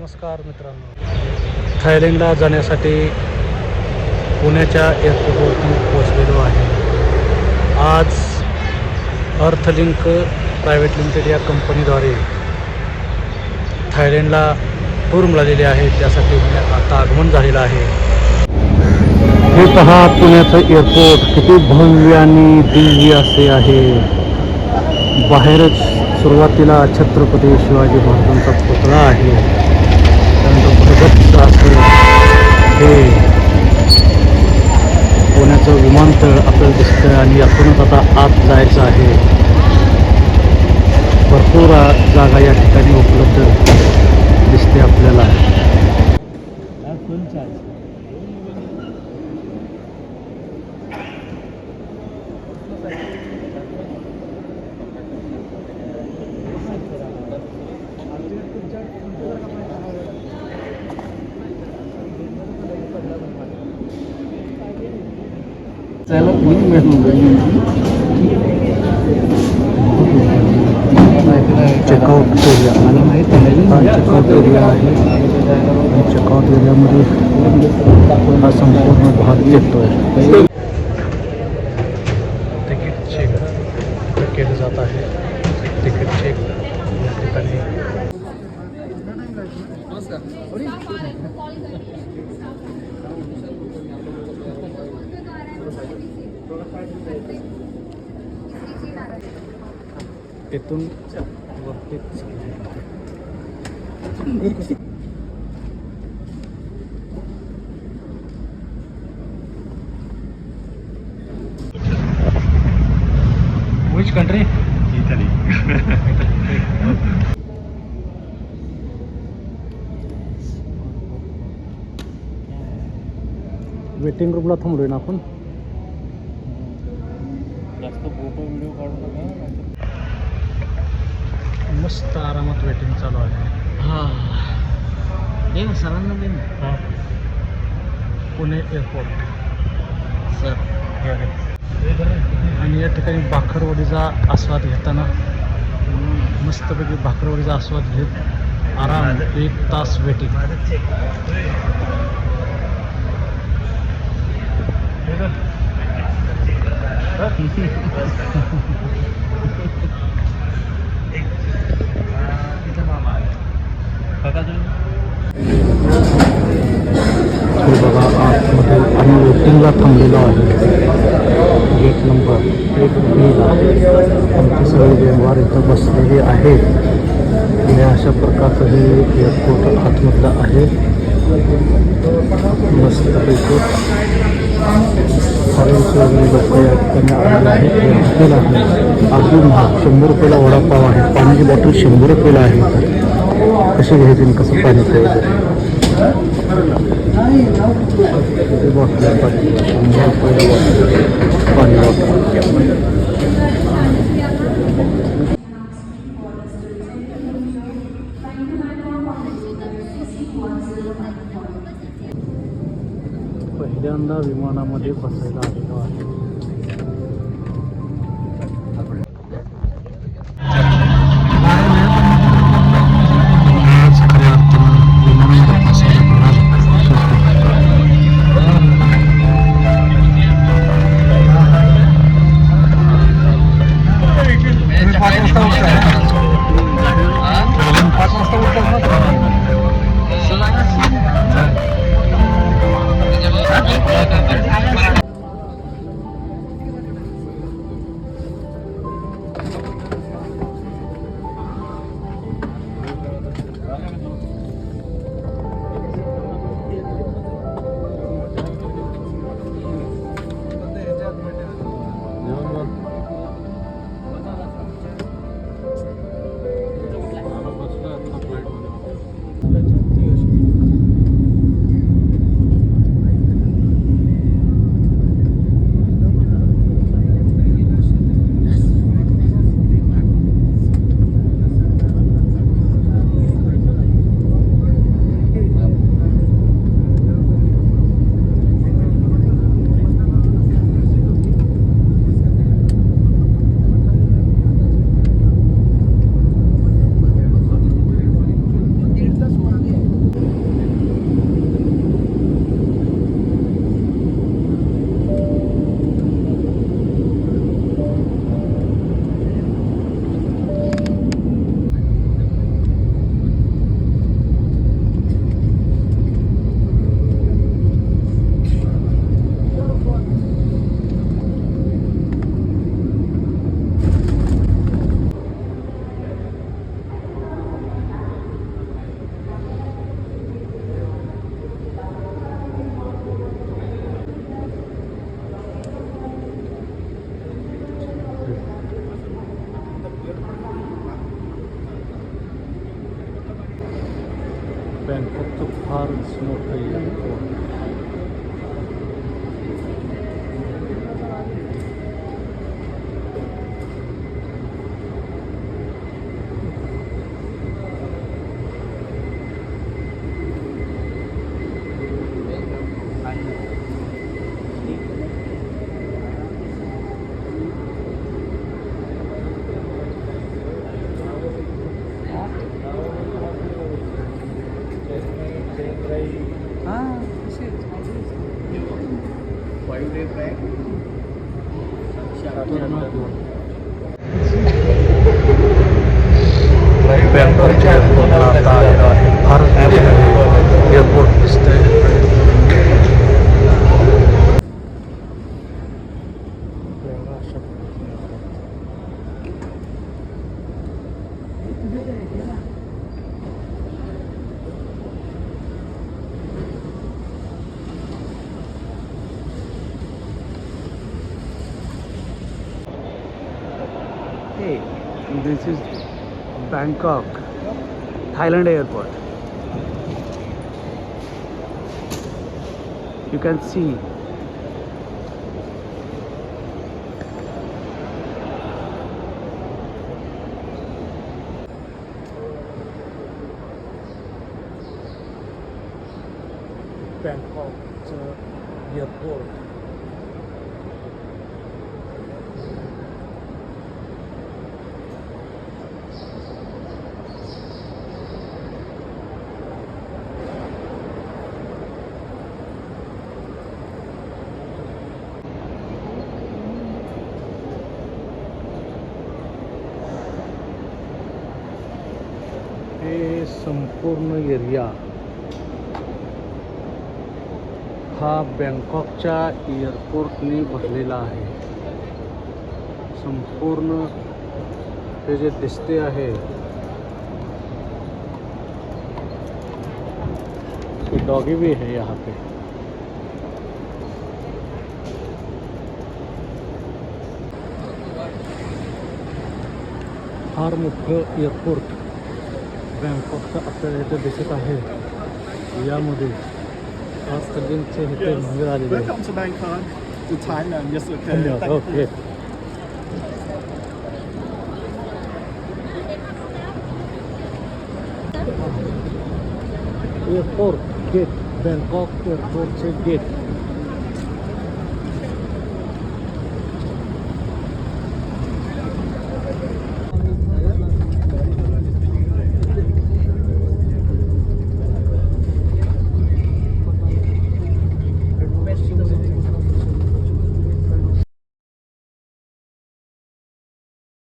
नमस्कार मित्रांनो. थायलंडला जाण्यासाठी पुण्याच्या एअरपोर्टवरती पोहोचलेलो आहे. आज अर्थलिंक प्रायव्हेट लिमिटेड या कंपनीद्वारे थायलंडला टूर मिळालेली आहे. त्यासाठी मी आता आगमन झालेलं आहे. हे पहा पुण्याचं एअरपोर्ट किती भव्य आणि दिव्य असे आहे. बाहेरच सुरुवातीला छत्रपती शिवाजी महाराजांचा पुतळा आहे. त्यानंतर भगत असं हे पुण्याचं विमानतळ आपल्याला दिसतं आणि आपणच आता आत जायचं आहे. भरपूर जागा या ठिकाणी उपलब्ध दिसते आपल्याला चेकआउट एरिया मला माहीत आहे चेकआउट एरिया आहे. चेकआउट एरियामध्ये हा संपूर्ण भाग येतोय. तिकीट तिथून Which country? Italy. वेटिंग रूमला थांबलोय ना आपण जास्त फोटो व्हिडिओ काढू नका मस्त आरामात वेटिंग चालू आहे. हां. दे ना सरांना दे ना. Pune airport sir. आणि या ठिकाणी भाकरवडीचा आस्वाद घेताना मस्तपैकी भाकरवडीचा आस्वाद घेत आराम एक तास वेटिंग बघा आतमध्ये आम्ही वेटिंगला थांबलेलो आहे गेट नंबर एक बीला आमचे सगळे व्यवहार इथं बसलेले आहेत आणि अशा प्रकारचं हे एअरपोर्ट आतमधलं आहे मस्तपैकी फॉरेन्स वगैरे या ठिकाणी हे आहे. अगदी महाग शंभर रुपयाला वडापाव आहे पाण्याची बॉटल शंभर रुपयाला आहे. कसे घ्यायचे कसं पाणी प्यायचं? बॉटल पाणी. शंभर बॉटल. पाणी बॉटल. पहिल्यांदा विमानामध्ये बसायला आलेलो आहे. बँकॉकच्या एअरपोर्टला आता आलेलो आहे Bharat airport this is Bangkok, Thailand airport. You can see Bangkok uh, airport. संपूर्ण एरिया। हा बँकॉकच्या एअरपोर्टने भरलेला आहे. संपूर्ण हे जे दिसते आहे डॉगी भी है यहाँ पे. फार मोठं एअरपोर्ट. बँकॉकचं आपल्याला इथं दिसत आहे. यामध्ये आज सगळ्यांचे इथे मंदिर आलेले आहे. ओके. एअरपोर्ट गेट बँकॉक एअरपोर्टचे गेट.